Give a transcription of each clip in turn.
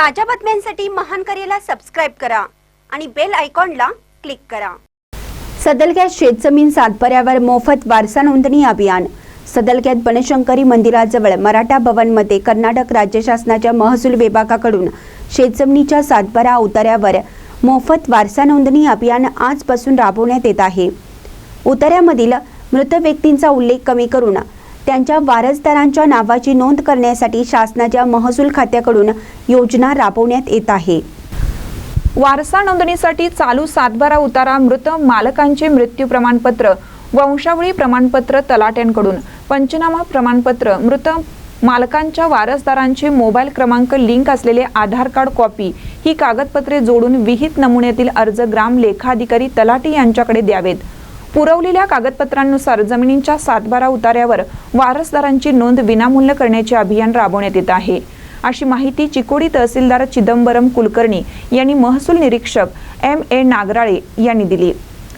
ताज्या बातम्यांसाठी महान करेला सबस्क्राईब करा आणि बेल आयकॉनला क्लिक करा. सदलक्यात शेतजमीन सातपर्यावर मोफत वारसा नोंदणी अभियान. सदलक्यात बनशंकरी मंदिराजवळ मराठा भवनमध्ये कर्नाटक राज्य शासनाच्या महसूल विभागाकडून शेतजमिनीच्या सातबारा उतार्यावर मोफत वारसा नोंदणी अभियान आजपासून राबवण्यात येत आहे. उतार्यामधील मृत व्यक्तींचा उल्लेख कमी करून त्यांच्या वारसदारांच्या नावाची नोंद करण्यासाठी शासनाच्या महसूल खात्याकडून योजना राबवण्यात येत आहे. वारसा नोंदणीसाठी चालू सातबारा उतारा मृत मालकांचे मृत्यू प्रमाणपत्र वंशावळी प्रमाणपत्र तलाट्यांकडून पंचनामा प्रमाणपत्र मृत मालकांच्या वारसदारांचे मोबाईल क्रमांक लिंक असलेले आधार कार्ड कॉपी ही कागदपत्रे जोडून विहित नमुन्यातील अर्ज ग्राम लेखाधिकारी तलाटी यांच्याकडे द्यावेत. पुरवलेल्या कागदपत्रांनुसार जमिनींच्या सातबारा उतार्यावर वारसदारांची नोंद विनामूल्य करण्याचे अभियान राबवण्यात येत आहे. अशी माहिती चिकोडी तहसीलदार चिदंबरम कुलकर्णी यांनी महसूल निरीक्षक एम ए नागराळे यांनी दिली.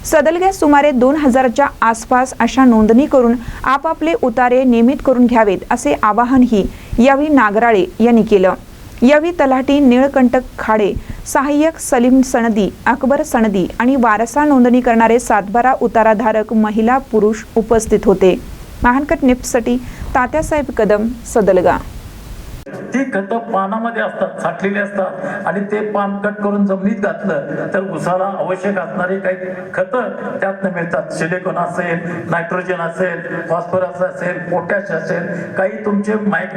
सदलग्यास सुमारे दोन हजारच्या आसपास अशा नोंदणी करून आपापले उतारे नियमित करून घ्यावेत असे आवाहनही यावेळी नागराळे यांनी केलं. यावेळी तलाठी निळकंटक खाडे सहाय्यक सलीम सनदी अकबर सनदी आणि वारसा नोंदणी करणारे सातबारा उताराधारक महिला पुरुष उपस्थित होते. महानकट निप्ससाठी तात्यासाहेब कदम सदलगा. ती खतं पानामध्ये असतात साठलेली असतात आणि ते पान कट करून जमिनीत घातलं तर उसाला आवश्यक असणारी काही खतं त्यातनं मिळतात. सिलिकॉन असेल नायट्रोजन असेल फॉस्फरस असेल पोटॅश असेल काही तुमचे मायक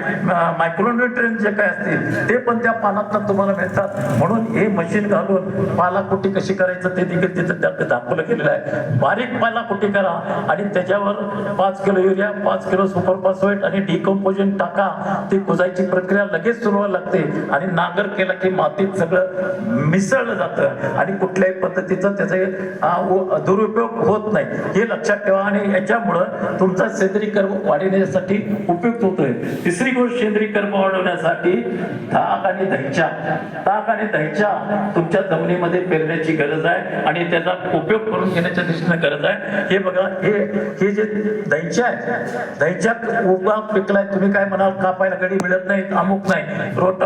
मायक्रोन्युट्रियन जे काय असतील ते पण त्या पानातनं तुम्हाला मिळतात. म्हणून हे मशीन घालून पालाकुटी कशी करायचं ते देखील तिथं त्यात दाखवलं गेलेलं आहे. बारीक पालाकुटी करा आणि त्याच्यावर पाच किलो युरिया पाच किलो सुपर फॉस्फेट आणि डिकम्पोजन टाका. ती कुजायची प्रक्रिया लगेच सुरू व्हायला लागते. आणि नांगर केला की मातीत सगळं मिसळलं जातं. आणि कुठल्याही पद्धतीचा त्याचे दुरुपयोग होत नाही. हे लक्षात ठेवा. आणि याच्यामुळं तुमचा सेंद्रिय कर्म वाढवण्यासाठी उपयुक्त होतोय. तिसरी गोष्ट सेंद्रिय कर्म वाढवण्यासाठी ताक आणि दहीच्या. ताक आणि दहीच्या तुमच्या जमिनीमध्ये पेरण्याची गरज आहे. आणि त्याचा उपयोग करून घेण्याच्या दृष्टीने गरज आहे. हे बघा हे हे जे दहीच्या आहे दहीच्या उभा पिकलाय तुम्ही काय म्हणाल? कापायला गडी मिळत नाही अमुक नाही. रोटर